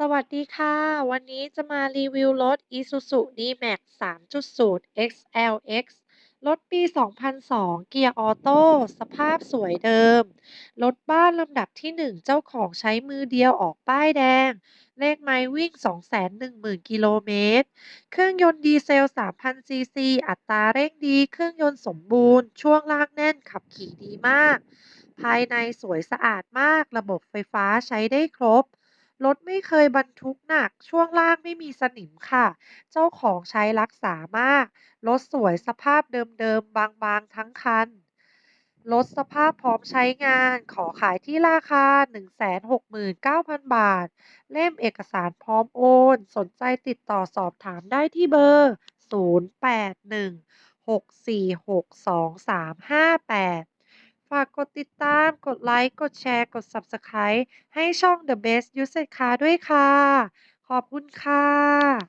สวัสดีค่ะ วันนี้จะมารีวิวรถ Isuzu D-Max 3.0 XLX รถปี 2002 เกียร์ออโต้ สภาพสวยเดิม รถบ้านลำดับที่ 1 เจ้าของใช้มือเดียวออกป้ายแดง เลขไมล์วิ่ง 210,000 กิโลเมตร เครื่องยนต์ดีเซล 3,000 ซีซี อัตราเร่งดี เครื่องยนต์สมบูรณ์ ช่วงล่างแน่น ขับขี่ดีมาก ภายในสวยสะอาดมาก ระบบไฟฟ้าใช้ได้ครบ รถไม่เคยบรรทุกหนัก ช่วงล่างไม่มีสนิมค่ะ เจ้าของใช้รักษามาก รถสวยสภาพเดิมๆ บางๆ ทั้งคัน รถสภาพพร้อมใช้งาน ขอขายที่ราคา 169,000 บาท เล่มเอกสารพร้อมโอน สนใจติดต่อสอบถามได้ที่เบอร์ 0816462358 ฝากกดติดตาม กดไลค์ กดแชร์ กด Subscribe ให้ช่อง The Best Used Car ด้วยค่ะ ขอบคุณค่ะ